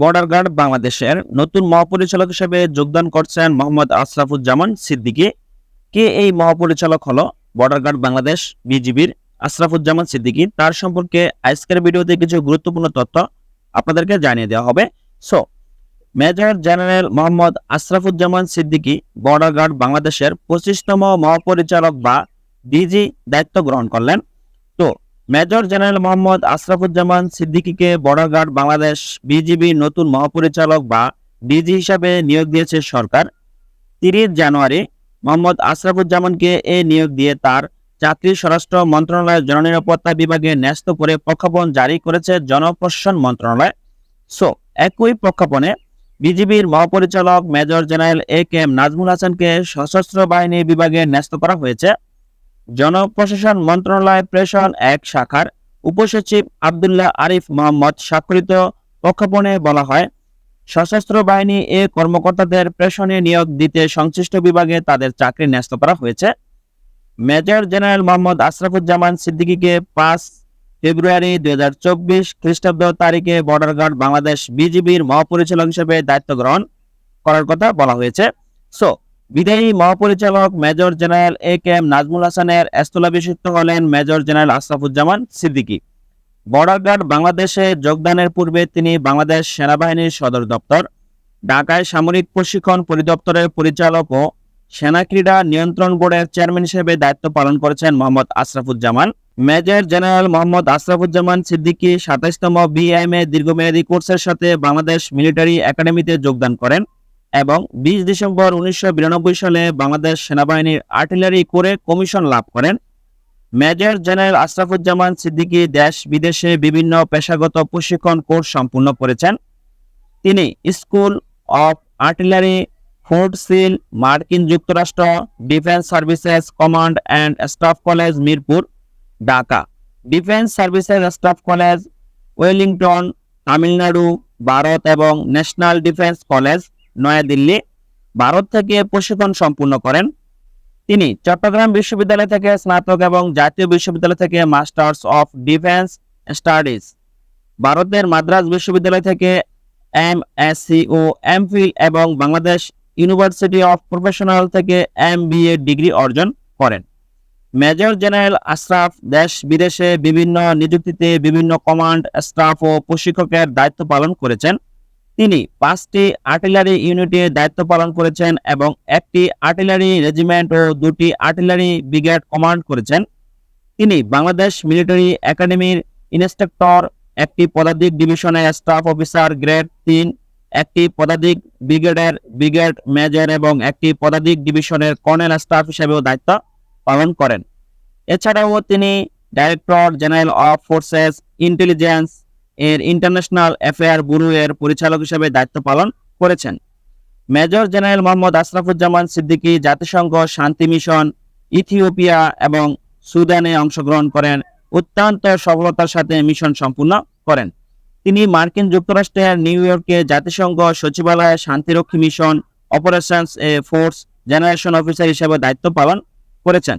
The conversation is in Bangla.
বর্ডার গার্ড বাংলাদেশের নতুন মহাপরিচালক হিসেবে যোগদান করছেন মোহাম্মদ আশরাফুজ্জামান সিদ্দিকী। কে এই মহাপরিচালক হলো? বর্ডার গার্ড বাংলাদেশ বিজিবির আশরাফুজ্জামান সিদ্দিকী। তার সম্পর্কে আজকের ভিডিওতে কিছু গুরুত্বপূর্ণ তথ্য আপনাদেরকে জানিয়ে দেওয়া হবে। So Major General Mohammad Ashrafuzzaman Siddiqui Border Guard বাংলাদেশের পঁচিশতম মহাপরিচালক বা ডিজি দায়িত্ব গ্রহণ করলেন। মেজর জেনারেল মোহাম্মদ আশরাফুজ্জামান সিদ্দিকীকে বর্ডার বাংলাদেশ বিজিবি নতুন মহাপরিচালক বা ডিজি হিসাবে নিয়োগ দিয়েছে সরকার। তিরিশ জানুয়ারি মোহাম্মদ আশরাফুজ্জামানকে এ নিয়োগ দিয়ে তার চাকরি স্বরাষ্ট্র মন্ত্রণালয়ের জননিরাপত্তা বিভাগে ন্যস্ত করে প্রজ্ঞাপন জারি করেছে জনপ্রশাসন মন্ত্রণালয়। সো, একই প্রজ্ঞাপনে বিজিবির মহাপরিচালক Major General A K M Nazmul হাসানকে সশস্ত্র বাহিনী বিভাগে ন্যস্ত করা হয়েছে। জনপ্রশাসন মন্ত্রণালয় প্রেষণ এক শাখার উপসচিব আবদুল্লাহ আরিফ মোহাম্মদ স্বাক্ষরিত প্রজ্ঞাপনে বলা হয়, সশস্ত্র বাহিনী এ কর্মকর্তাদের প্রেষণে নিয়োগ দিতে সংশ্লিষ্ট বিভাগে তাদের চাকরি ন্যস্ত করা হয়েছে। মেজর জেনারেল মোহাম্মদ আশরাফুজ্জামান সিদ্দিকীকে পাঁচ ফেব্রুয়ারি দুই হাজার চব্বিশ খ্রিস্টাব্দ তারিখে বর্ডার গার্ড বাংলাদেশ বিজিবির মহাপরিচালক হিসেবে দায়িত্ব গ্রহণ করার কথা বলা হয়েছে। সো বিদায়ী মহাপরিচালক Major General A K M Nazmul হাসানের স্থলাভিষিক্ত হলেন Major General Ashrafuzzaman Siddiqui. Border Guard বাংলাদেশে যোগদানের পূর্বে তিনি বাংলাদেশ সেনাবাহিনীর সদর দপ্তর, ঢাকায় সামরিক প্রশিক্ষণ পরিদপ্তরের পরিচালক ও সেনা ক্রীড়া নিয়ন্ত্রণ বোর্ডের চেয়ারম্যান হিসেবে দায়িত্ব পালন করেছেন মোহাম্মদ আশরাফুজ্জামান। মেজর জেনারেল মোহাম্মদ আশরাফুজ্জামান সিদ্দিকী সাতাইশতম বিএমএ দীর্ঘমেয়াদী কোর্সের সাথে বাংলাদেশ মিলিটারি একাডেমিতে যোগদান করেন। এবং বিশ ডিসেম্বর উনিশশো বিরানব্বই সালে বাংলাদেশ সেনাবাহিনীর আর্টিলারি করে কমিশন লাভ করেন। মেজর জেনারেল আশরাফুজ্জামান সিদ্দিকী দেশ বিদেশে বিভিন্ন পেশাগত প্রশিক্ষণ কোর্স সম্পূর্ণ করেছেন। তিনি School of Artillery, Fort Sill, মার্কিন যুক্তরাষ্ট্র, Defence Services Command and Staff College Mirpur, Dhaka. Defence Services Staff College Wellington, Tamil Nadu, Bharat এবং National Defence College New Delhi, Bharat থেকে প্রশিক্ষণ সম্পূর্ণ করেন। তিনি চট্টগ্রাম বিশ্ববিদ্যালয় থেকে স্নাতক এবং জাতীয় বিশ্ববিদ্যালয় থেকে মাস্টার্স অফ ডিফেন্স স্টাডিজ। ভারতের মাদ্রাজ বিশ্ববিদ্যালয় থেকে এম এসসি ও এমফিল এবং বাংলাদেশ ইউনিভার্সিটি অফ প্রফেশনাল থেকে এম বি এ ডিগ্রি অর্জন করেন। মেজর জেনারেল আশরাফ দেশ বিদেশে বিভিন্ন নিযুক্তিতে বিভিন্ন কমান্ড, স্টাফ ও প্রশিক্ষকের দায়িত্ব পালন করেছেন। তিনি পাঁচটি আর্টিলারি ইউনিটের দায়িত্ব পালন করেছেন এবং একটি আর্টিলারি রেজিমেন্ট ও দুটি আর্টিলারি ব্রিগেড কমান্ড করেছেন। তিনি বাংলাদেশ মিলিটারি একাডেমির ইন্সট্রাক্টর, একটি পদাতিক ডিভিশনের স্টাফ অফিসার গ্রেড তিন, একটি পদাতিক ব্রিগেডের ব্রিগেড মেজর এবং একটি পদাতিক ডিভিশনের কর্নেল স্টাফ হিসেবেও দায়িত্ব পালন করেন। এছাড়াও তিনি Director General of Forces Intelligence এর ইন্টারন্যাশনাল অ্যাফেয়ার ব্যুরো এর পরিচালক হিসেবে দায়িত্ব পালন করেছেন। মেজর জেনারেল মোহাম্মদ আশরাফুজ্জামান সিদ্দিকী জাতিসংঘ শান্তি মিশন, ইথিওপিয়া এবং সুদানে অংশগ্রহণ করেন, অত্যন্ত সফলতার সাথে মিশন সম্পূর্ণ করেন। তিনি মার্কিন যুক্তরাষ্ট্রের নিউ ইয়র্কে জাতিসংঘ সচিবালয়ে শান্তিরক্ষী মিশন অপারেশনস এ ফোর্স জেনারেশন অফিসার হিসেবে দায়িত্ব পালন করেছেন।